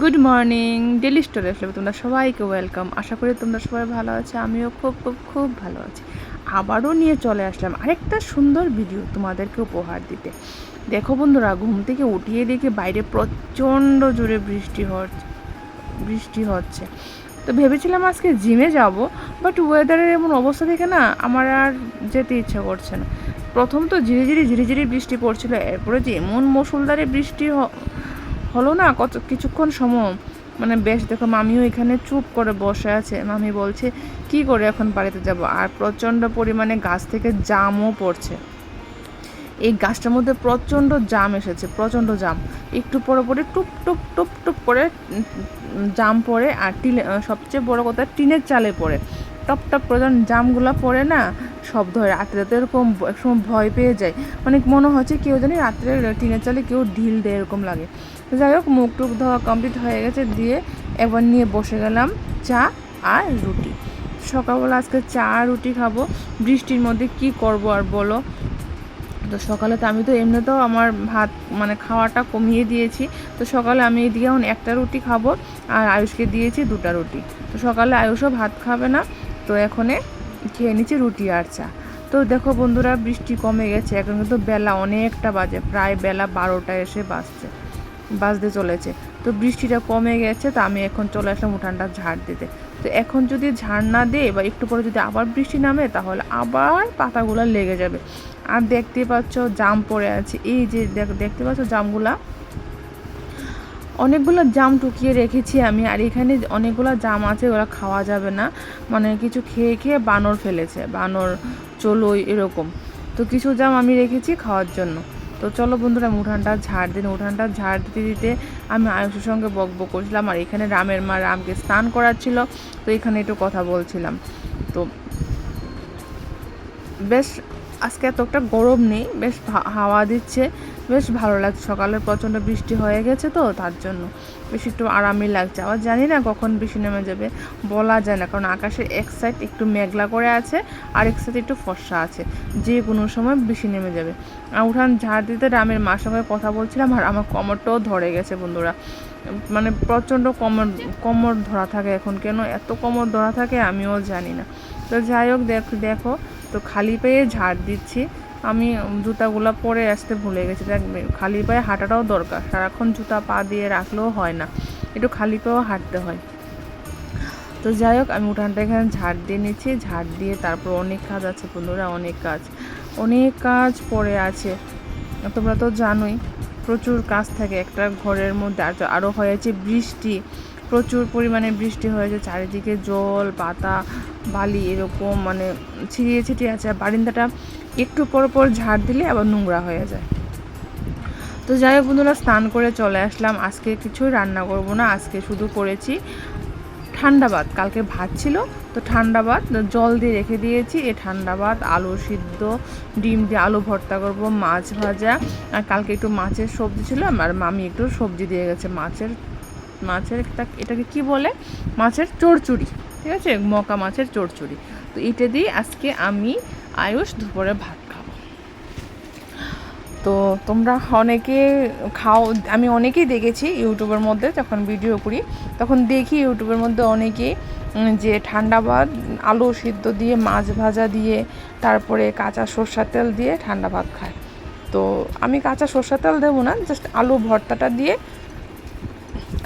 Good morning daily স্টোরে আসলে তোমরা সবাইকে ওয়েলকাম আশা করি তোমরা সবাই ভালো আছে, আমিও খুব খুব খুব ভালো আছি। আবারও নিয়ে চলে আসলাম আরেকটা সুন্দর ভিডিও তোমাদেরকে উপহার দিতে। দেখো বন্ধুরা, ঘুম থেকে উঠিয়ে দেখে বাইরে প্রচণ্ড জোরে বৃষ্টি হচ্ছে বৃষ্টি হচ্ছে। তো ভেবেছিলাম আজকে জিমে যাব বাট ওয়েদারের এমন অবস্থা দেখে না আমার আর যেতে ইচ্ছা করছে না। প্রথম তো ধীরে ধীরে বৃষ্টি পড়ছিল, এরপরে যে এমন মুসুলধারে বৃষ্টি হলো না, কত, কিছুক্ষণ সময়। মানে বেশ, দেখো মামিও এখানে চুপ করে বসে আছে। মামি বলছে, কি করে এখন বাড়িতে যাব? আর প্রচণ্ড পরিমাণে গাছ থেকে জামও পড়ছে। এই গাছটার মধ্যে প্রচণ্ড জাম এসেছে, প্রচণ্ড জাম। একটু পরে পরে টুপ টুপ টুপ টুপ করে জাম পড়ে। আর টিলে সবচেয়ে বড় কথা, টিনের চালে পড়ে। টপ টপ যখন জামগুলো পড়ে না শব্দ হয় রাত্রে তো এরকম একসময় ভয় পেয়ে যায়। মানে মনে হচ্ছে কেউ জানি রাত্রে টিনের চালে কেউ ঢিল দেয় এরকম লাগে। যাই হোক, মুখ টুক ধোয়া কমপ্লিট হয়ে গেছে, দিয়ে একবার নিয়ে বসে গেলাম চা আর রুটি। সকালবেলা আজকে চা আর রুটি খাব। বৃষ্টির মধ্যে কি করব আর বলো? তো সকালে তো আমি তো এমনিতেও আমার ভাত মানে খাওয়াটা কমিয়ে দিয়েছি। তো সকালে আমি এদিকে এখন একটা রুটি খাব আর আয়ুষকে দিয়েছি দুটা রুটি। তো সকালে আয়ুষও ভাত খাবে না। তো এখনে খেয়ে নিচ্ছি রুটি আর চা। তো দেখো বন্ধুরা, বৃষ্টি কমে গেছে। এখন কিন্তু বেলা অনেকটা বাজে, প্রায় বেলা বারোটা এসে বাজছে, বাজতে চলেছে। তো বৃষ্টিটা কমে গেছে, তো আমি এখন চলে আসলাম উঠানটা ঝাড় দিতে। তো এখন যদি ঝাড় না দেয় বা একটু পরে যদি আবার বৃষ্টি নামে, তাহলে আবার পাতাগুলো লেগে যাবে। আর দেখতে পাচ্ছ, জাম পড়ে আছে। এই যে দেখ- দেখতে পাচ্ছ জামগুলা? অনেকগুলো জাম টুকিয়ে রেখেছি আমি, আর এখানে অনেকগুলো জাম আছে, ওরা খাওয়া যাবে না। মানে কিছু খেয়ে খেয়ে বানর ফেলেছে, বানর, চলোই, এরকম। তো কিছু জাম আমি রেখেছি খাওয়ার জন্য। তো চলো বন্ধুরা আমি উঠানটা ঝাড় দিন। উঠানটা ঝাড় দিতে দিতে আমি আয়ুষের সঙ্গে বক বক করছিলাম, আর এখানে রামের মা রামকে স্নান করাচ্ছিল। তো এখানে একটু কথা বলছিলাম। তো বেশ আজকে এত একটা গরম নেই, বেশ হাওয়া দিচ্ছে, বেশ ভালো লাগছে। সকালে প্রচণ্ড বৃষ্টি হয়ে গেছে তো, তার জন্য বেশ একটু আরামই লাগছে। আবার জানি না কখন বৃষ্টি নেমে যাবে, বলা যায় না। কারণ আকাশের এক সাইড একটু মেঘলা করে আছে আর এক সাইড একটু ফর্সা আছে। যে কোনো সময় বৃষ্টি নেমে যাবে। আর উঠান ঝাড় দিতে রামের মার সঙ্গে কথা বলছিলাম, আর আমার কমরটাও ধরে গেছে বন্ধুরা। মানে প্রচণ্ড কমর কমর ধরা থাকে এখন। কেন এত কমর ধরা থাকে আমিও জানি না। তো যাই হোক, দেখ, দেখো, তো খালি পায়ে ঝাড় দিচ্ছি। আমি জুতাগুলো পরে আসতে ভুলে গেছি। দেখ, খালি পায়ে হাঁটাটাও দরকার। সারাক্ষণ জুতা পা দিয়ে রাখলেও হয় না। একটু খালি পায়েও হাঁটতে হয়। তো যাই হোক, আমি উঠানটা এখানে ঝাড় দিয়ে নিচ্ছি। ঝাড় দিয়ে তারপর অনেক কাজ আছে বন্ধুরা, অনেক কাজ। অনেক কাজ পড়ে আছে। তোমরা তো জানোই প্রচুর কাজ থাকে একটা ঘরের মধ্যে, আর আরও হয়েছে বৃষ্টি, প্রচুর পরিমাণে বৃষ্টি হয়েছে, চারিদিকে জল, পাতা, বালি এরকম মানে ছিটিয়ে ছিটিয়ে আছে, আর বারিন্দাটা একটু পর পর ঝাড় দিলে আবার নোংরা হয়ে যায়। তো যাই হোক বন্ধুরা, স্নান করে চলে আসলাম। আজকে কিছুই রান্না করব না, আজকে শুধু করেছি ঠান্ডা ভাত কালকে ভাত ছিল, তো ঠান্ডা ভাত জল দিয়ে রেখে দিয়েছি এই ঠান্ডা ভাত আলু সিদ্ধ, ডিম দিয়ে আলু ভর্তা করব, মাছ ভাজা, আর কালকে একটু মাছের সবজি ছিল আর মামি একটু সবজি দিয়ে গেছে, মাছের মাছের একটা- এটাকে কি বলে? মাছের চড়চুড়ি, ঠিক আছে? মকা মাছের চড়চুড়ি। তো এটা দিয়ে আজকে আমি আয়ুষ দুপুরে ভাত তো তোমরা অনেকে খাও, আমি অনেকেই দেখেছি ইউটিউবের মধ্যে যখন ভিডিও করি, তখন দেখি ইউটিউবের মধ্যে অনেকেই যে ঠান্ডা ভাত, আলু সিদ্ধ দিয়ে, মাছ ভাজা দিয়ে, তারপরে কাঁচা সর্ষার তেল দিয়ে ঠান্ডা ভাত খায়। তো আমি কাঁচা সর্ষার তেল দেবো না জাস্ট আলু ভর্তাটা দিয়ে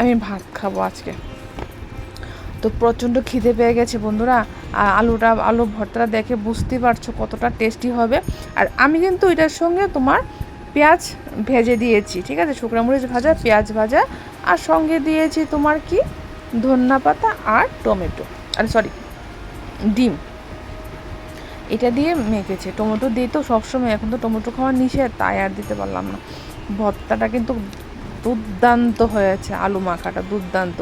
আমি ভাত খাব আজকে। তো প্রচণ্ড খিদে পেয়ে গেছে বন্ধুরা, আর আলুটা, আলু ভর্তাটা দেখে বুঝতে পারছ কতটা টেস্টি হবে। আর আমি কিন্তু এটার সঙ্গে তোমার পেঁয়াজ ভেজে দিয়েছি, ঠিক আছে? শুকনো মরিচ ভাজা, পেঁয়াজ ভাজা, আর সঙ্গে দিয়েছি তোমার কি? ধন্যা পাতা আর টমেটো, আরে সরি ডিম। এটা দিয়ে মেখেছে। টমেটো দিয়ে তো সবসময়, এখন তো টমেটো খাওয়া নিষেধ, তাই আর দিতে পারলাম না। ভর্তাটা কিন্তু দুর্দান্ত হয়েছে, আলু মাখাটা দুর্দান্ত।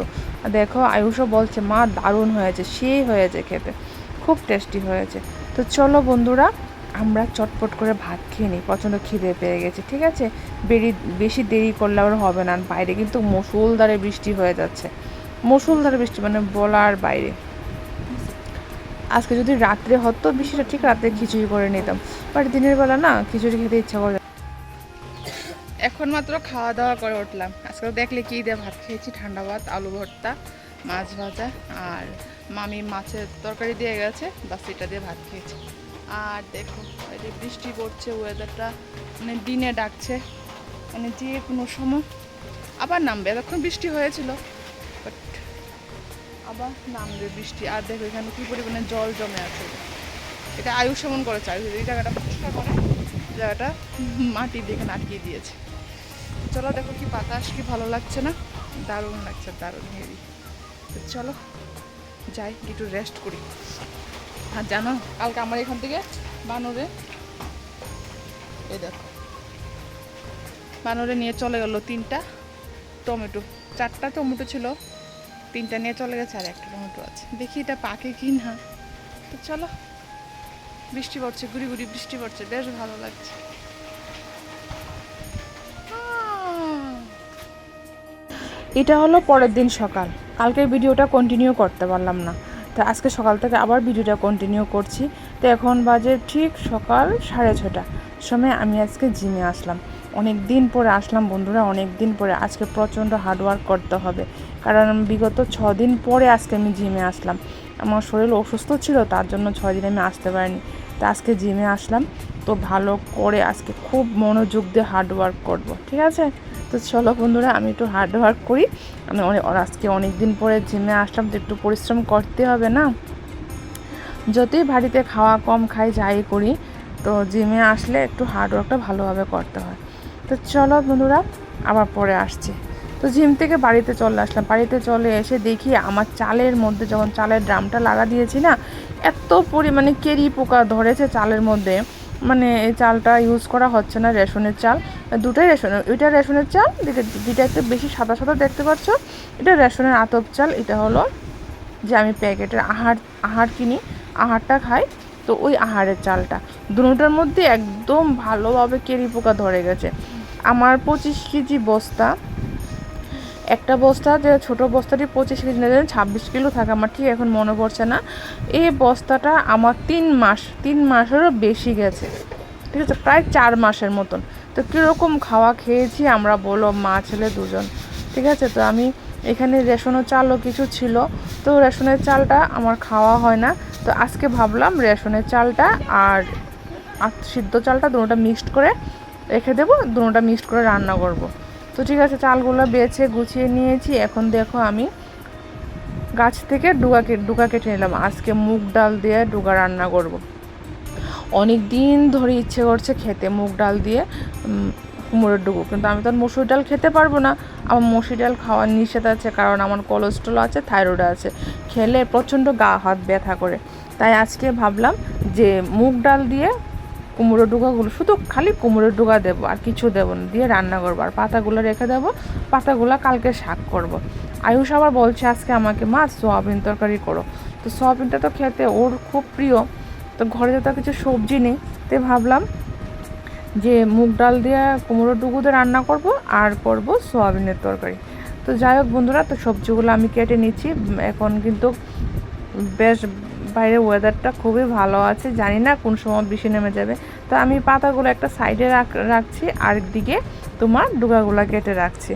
দেখো, আয়ুষও বলছে, মা, দারুণ হয়েছে, সেই হয়েছে খেতে। খুব টেস্টি হয়েছে। তো চলো বন্ধুরা আমরা চটপট করে ভাত খেয়ে নিই, প্রচণ্ড খিদে পেয়ে গেছে, ঠিক আছে? বেরি, বেশি দেরি করলে আবার হবে না, বাইরে কিন্তু মুসুলধারে বৃষ্টি হয়ে যাচ্ছে। মুসুলধারে বৃষ্টি মানে বলার বাইরে। আজকে যদি রাত্রে হতো, বৃষ্টিটা ঠিক রাত্রে খিচুড়ি করে নিতাম, বাট দিনের বেলা না, খিচুড়ি খেতে ইচ্ছা করে এখন মাত্র খাওয়া দাওয়া করে উঠলাম। আজকে দেখলে কি দিয়ে ভাত খেয়েছি, ঠান্ডা ভাত, আলু ভর্তা, মাছ ভাজা, আর মামি মাছের তরকারি দিয়ে গেছে বাস এটা দিয়ে ভাত খেয়েছি। আর দেখো যে বৃষ্টি পড়ছে ওয়েদারটা মানে দিনে ডাকছে মানে যে কোনো সময়। আবার নামবে, এতক্ষণ বৃষ্টি হয়েছিল বাট আবার নামবে বৃষ্টি। আর দেখো এখানে কী পরিমাণে জল জমে আছে। এটা আয়ুষ এমন করেছে, আয়ুষ এই জায়গাটা পরিষ্কার করে জায়গাটা মাটি দিয়ে এখানে আটকিয়ে দিয়েছে। চলো দেখো কি বাতাস, কি ভালো লাগছে না? দারুণ লাগছে, দারুণ তো চলো, যাই, একটু রেস্ট করি। আর জানো, কালকে আমার এখান থেকে বানরে, এই দেখো, বানরে নিয়ে চলে গেল তিনটা টমেটো। চারটা টমেটো ছিল, তিনটা নিয়ে চলে গেছে আর একটা টমেটো আছে। দেখি এটা পাকে কি না। তো চলো, বৃষ্টি পড়ছে, গুড়ি গুড়ি বৃষ্টি পড়ছে, বেশ ভালো লাগছে। এটা হলো পরের দিন সকাল। কালকের ভিডিওটা কন্টিনিউ করতে পারলাম না। তো আজকে সকাল থেকে আবার ভিডিওটা কন্টিনিউ করছি। তো এখন বাজে ঠিক সকাল সাড়ে ছটা সময় আমি আজকে জিমে আসলাম। অনেক দিন পরে আসলাম বন্ধুরা অনেক দিন পরে। আজকে প্রচণ্ড হার্ডওয়ার্ক করতে হবে। কারণ বিগত ছ দিন পরে আজকে আমি জিমে আসলাম। আমার শরীর অসুস্থ ছিল, তার জন্য ছয় দিন আমি আসতে পারিনি। তো আজকে জিমে আসলাম। তো ভালো করে আজকে খুব মনোযোগ দিয়ে হার্ডওয়ার্ক করব। ঠিক আছে? তো চলো বন্ধুরা, আমি একটু হার্ড ওয়ার্ক করি। আমি আজকে অনেক দিন পরে জিমে আসলাম, তো একটু পরিশ্রম করতে হবে না। যতই বাড়িতে খাওয়া কম খাই, যাই করি, তো জিমে আসলে একটু হার্ড ওয়ার্কটা ভালোভাবে করতে হয়। তো চলো বন্ধুরা, আবার পরে আসছি। তো জিম থেকে বাড়িতে চলে আসলাম। বাড়িতে চলে এসে দেখি আমার চালের মধ্যে যখন চালের ড্রামটা লাগা দিয়েছি না, এত পরিমাণে কেরি পোকা ধরেছে চালের মধ্যে। মানে এই চালটা ইউজ করা হচ্ছে না, রেশনের চাল। দুটাই রেশনের ওইটা রেশনের চাল যেটা একটু বেশি সাদা সাদা দেখতে পাচ্ছ। এটা রেশনের আতপ চাল, এটা হলো যে আমি প্যাকেটের আহার আহার কিনি, আহারটা খাই, তো ওই আহারের চালটা। দুটোটার মধ্যে একদম ভালোভাবে কেরি পোকা ধরে গেছে। আমার পঁচিশ কেজি বস্তা, একটা বস্তা যে ছোটো বস্তাটি পঁচিশ কেজি না ছাব্বিশ কিলো থাকে, আমার ঠিক এখন মনে পড়ছে না। এই বস্তাটা আমার তিন মাস, তিন মাসেরও বেশি গেছে। ঠিক আছে, প্রায় চার মাসের মতন। তো কীরকম খাওয়া খেয়েছি আমরা বলো, মা, ছেলে দুজন। ঠিক আছে? তো আমি এখানে রেশনের চালও কিছু ছিল। তো রেশনের চালটা আমার খাওয়া হয় না। তো আজকে ভাবলাম রেশনের চালটা আর সিদ্ধ চালটা দুটোটা মিক্সড করে রেখে দেবো, দুটোটা মিক্সড করে রান্না করব। তো ঠিক আছে, চালগুলো বেছে গুছিয়ে নিয়েছি। এখন দেখো আমি গাছ থেকে ডুগা ডুগা কেটে নিলাম। আজকে মুগ ডাল দিয়ে ডুগা রান্না করব। অনেক দিন ধরে ইচ্ছে করছে খেতে মুগ ডাল দিয়ে কুমড়োর ডুগু। কিন্তু আমি তো আর মসুর ডাল খেতে পারব না। আমার মসুর ডাল খাওয়ার নিষেধ আছে কারণ আমার কোলেস্ট্রল আছে থাইরয়েড আছে। খেলে প্রচণ্ড গা হাত ব্যথা করে। তাই আজকে ভাবলাম যে মুগ ডাল দিয়ে কুমড়ো ডুগাগুলো শুধু খালি কুমড়োর ডুগা দেবো, আর কিছু দেবো না। দিয়ে রান্না করব। আর পাতাগুলো রেখে দেবো। পাতাগুলো কালকে শাক করব। আয়ুষ আবার বলছে আজকে আমাকে মা সোয়াবিন তরকারি করো। তো সোয়াবিনটা তো খেতে ওর খুব প্রিয়। তো ঘরে তো কিছু সবজি নেই তাই ভাবলাম যে মুগ ডাল দিয়ে কুমড়োর ডুগু দিয়ে রান্না করব আর করব সোয়াবিনের তরকারি। তো যাই হোক বন্ধুরা, তো সবজিগুলো আমি কেটে নিচ্ছি। এখন কিন্তু বেশ বাইরের ওয়েদারটা খুবই ভালো আছে, জানি না কোন সময় বেশি নেমে যাবে। তো আমি পাতাগুলো একটা সাইডে রাখ, রাখছি আর দিকে তোমার ডুকাগুলো কেটে রাখছি।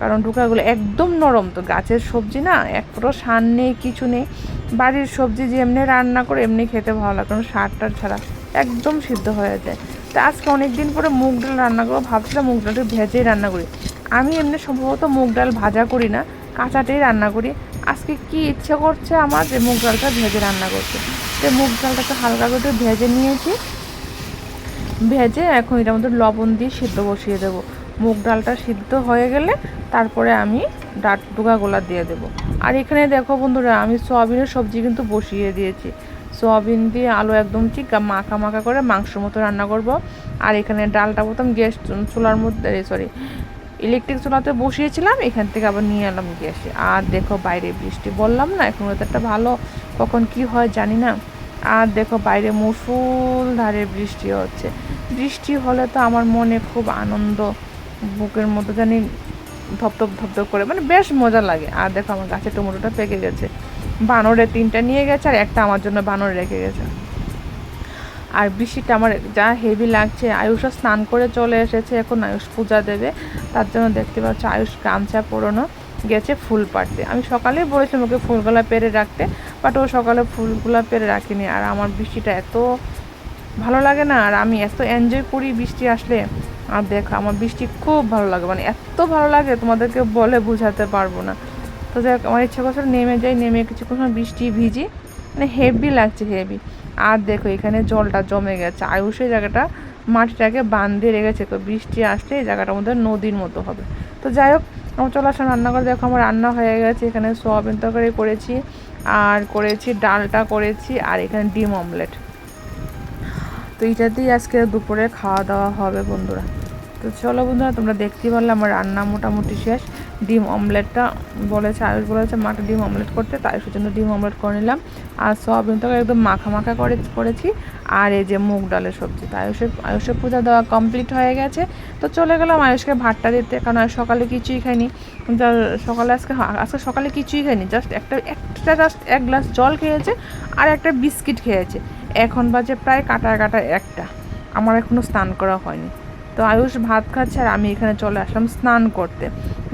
কারণ ডুকাগুলো একদম নরম, তো গাছের সবজি না, এক সার নেই, কিছু নেই। বাড়ির সবজি যে এমনি রান্না করে, এমনি খেতে ভালো লাগে, কারণ সার টার ছাড়া একদম সিদ্ধ হয়ে যায়। তো আজকে অনেক দিন পরে মুগ ডাল রান্না করব, ভাবছিলাম মুগ ডালটা ভেজেই রান্না করি। আমি এমনি সম্ভবত মুগ ডাল ভাজা করি না, কাঁচাটাই রান্না করি। আজকে কি ইচ্ছে করছে আমার যে মুগ ডালটা ভেজে রান্না করতে। তো মুগ ডালটাকে হালকা করে ভেজে নিয়েছি। ভেজে এখন এটার মধ্যে লবণ দিয়ে সিদ্ধ বসিয়ে দেবো। মুগ ডালটা সিদ্ধ হয়ে গেলে তারপরে আমি ডাট ডুগাগুলা দিয়ে দেবো। আর এখানে দেখো বন্ধুরা, আমি সয়াবিনের সবজি কিন্তু বসিয়ে দিয়েছি। সয়াবিন দিয়ে আলু একদম ঠিক মাখা মাখা করে মাংসর মতো রান্না করব। আর এখানে ডালটা প্রথম গ্যাস চুলার মধ্যে সরি ইলেকট্রিক চুলাতে বসিয়েছিলাম, এখান থেকে আবার নিয়ে এলাম গ্যাসে। আর দেখো বাইরে বৃষ্টি, বললাম না, এখন ওয়েদারটা ভালো, কখন কি হয় জানি না। আর দেখো বাইরে মুসুল ধারে বৃষ্টি হচ্ছে। বৃষ্টি হলে তো আমার মনে খুব আনন্দ, বুকের মতো জানি ধপধপ ধপধপ করে মানে বেশ মজা লাগে। আর দেখো আমার গাছে টমেটোটা পেকে গেছে। বানরে তিনটা নিয়ে গেছে আর একটা আমার জন্য বানর রেখে গেছে। আর বৃষ্টিটা আমার যা হেভি লাগছে। আয়ুষও স্নান করে চলে এসেছে, এখন আয়ুষ পূজা দেবে। তার জন্য দেখতে পাচ্ছ আয়ুষ গামছা পরানো গেছে ফুল পাড়তে। আমি সকালে বলেছিলাম ওকে ফুলগুলা পেরে রাখতে বাট ও সকালে ফুলগুলা পেরে রাখিনি। আর আমার বৃষ্টিটা এত ভালো লাগে না, আর আমি এত এনজয় করি বৃষ্টি আসলে। আর দেখো, আমার বৃষ্টি খুব ভালো লাগে। মানে এত ভালো লাগে, তোমাদেরকে বলে বোঝাতে পারব না। তো দেখ আমার ইচ্ছা করছে নেমে যাই, নেমে কিছুক্ষণ বৃষ্টি ভিজি। মানে হেভি লাগছে হেভি আর দেখো, এখানে জলটা জমে গেছে। আয়ুষ এই জায়গাটা মাটিটাকে বাঁধিয়ে রেখেছে। তো বৃষ্টি আসলে এই জায়গাটা আমাদের নদীর মতো হবে। তো যাই হোক, আমার চলে আসলাম রান্না করে দেখো, আমার রান্না হয়ে গেছে। এখানে সোয়াবিন তরকারি করেছি, আর করেছি ডালটা করেছি, আর এখানে ডিম অমলেট তো এইটাতেই আজকে দুপুরে খাওয়া দাওয়া হবে বন্ধুরা। তো চলো বন্ধুরা, তোমরা দেখতেই পারলে আমার রান্না মোটামুটি শেষ। ডিম অমলেটটা বলেছে, আয়ুষ বলেছে মাকে ডিম অমলেট করতে তাই জন্য ডিম অমলেট করে নিলাম। আর সয়াবিন তো একদম মাখা মাখা করে করেছি। আর এই যে মুগ ডালের সবজি, তো আয়ুষের আয়ুষের পূজা দেওয়া কমপ্লিট হয়ে গেছে। তো চলে গেলাম আয়ুষকে ভাতটা দিতে, কারণ আয়ুষ সকালে কিছুই খাইনি সকালে আজকে আজকে সকালে কিছুই খাইনি জাস্ট একটা একটা জাস্ট এক গ্লাস জল খেয়েছে, আর একটা বিস্কিট খেয়েছে। এখন বাজে প্রায় কাটা কাটা একটা। আমার এখনও স্নান করা হয়নি। তো আয়ুষ ভাত খাচ্ছে আর আমি এখানে চলে আসলাম স্নান করতে।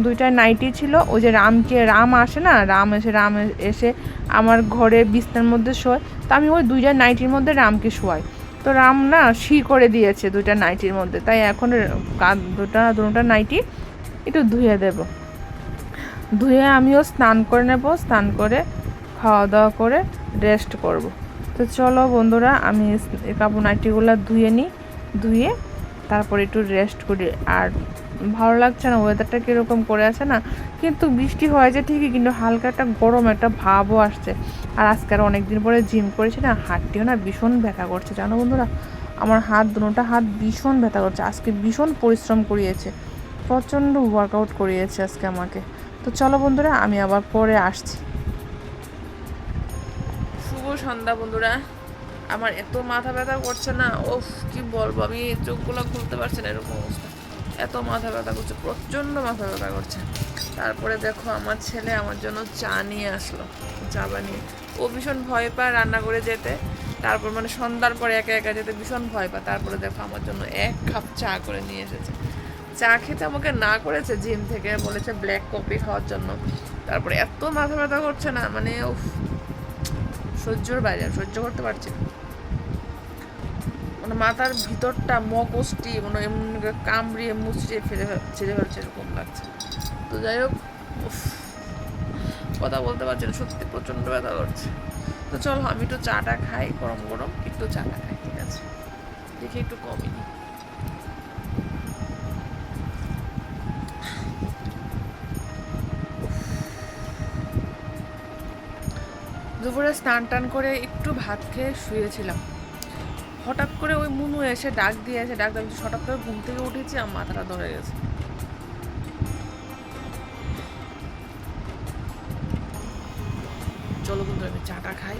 দুইটায় নাইটি ছিল, ওই যে রামকে, রাম আসে না? রাম এসে রাম এসে আমার ঘরে বিছনার মধ্যে শোয়। তো আমি ওই দুইটা নাইটির মধ্যে রামকে শোয়াই। তো রাম না শি করে দিয়েছে দুইটা নাইটির মধ্যে। তাই এখন দুটা দুটা নাইটি একটু ধুয়ে দেব। ধুয়ে আমিও স্নান করে নেব, স্নান করে খাওয়া দাওয়া করে রেস্ট করব। তো চলো বন্ধুরা, আমি কাপড় নাইটিগুলো ধুয়ে নিই ধুয়ে তারপর একটু রেস্ট করি। আর ভালো লাগছে না ওয়েদারটা কীরকম করে আছে না, কিন্তু বৃষ্টি হয়েছে ঠিকই, কিন্তু হালকা একটা গরম একটা ভাবও আসছে। আর আজকে আর অনেকদিন পরে জিম করেছি না হাতটিও না ভীষণ ব্যথা করছে, জানো বন্ধুরা? আমার হাত, দুটোটা হাত ভীষণ ব্যথা করছে, আজকে ভীষণ পরিশ্রম করিয়েছে, প্রচণ্ড ওয়ার্কআউট করিয়েছে আজকে আমাকে। তো চলো বন্ধুরা, আমি আবার পরে আসছি। সন্ধ্যা, বন্ধুরা। আমার এত মাথা ব্যথা করছে না। ওফ কি বলব, আমি চোখগুলো খুলতে পারছি না, এরকম অবস্থা। এত মাথা ব্যথা করছে, প্রচণ্ড মাথা ব্যথা করছে। তারপরে দেখো, আমার ছেলে আমার জন্য চা নিয়ে আসলো। চা বানিয়ে। ও ভীষণ ভয় পায় রান্না করে যেতে। তারপর মানে সন্ধ্যার পরে একা একা যেতে ভীষণ ভয় পায়। তারপরে দেখো, আমার জন্য এক কাপ চা করে নিয়ে এসেছে। চা খেতে আমাকে না করেছে জিম থেকে, বলেছে ব্ল্যাক কফি খাওয়ার জন্য। তারপরে এত মাথা ব্যথা করছে না মানে সহ্যর বাইরে সহ্য করতে পারছি না। মানে মাথার ভিতরটা মগজটি মানে এমন কামড়িয়ে মুচড়িয়ে ফেলে ছেড়ে ফেলছে, এরকম লাগছে। তো যাই হোক কথা বলতে পারছি না, সত্যি প্রচণ্ড ব্যথা করছে। তো চলো, আমি একটু চাটা খাই, গরম গরম, একটু চাটা খাই, ঠিক আছে? দেখি একটু কমই দুপুরে স্নান টান করে একটু ভাত খেয়ে শুয়েছিলাম। হঠাৎ করে ওই মুনু এসে ডাক দিয়ে এসে ডাক দিয়ে হঠাৎ করে ঘুম থেকে উঠেছি আমার মাথাটা ধরে গেছে। চলো বন্ধু আমি চাটা খাই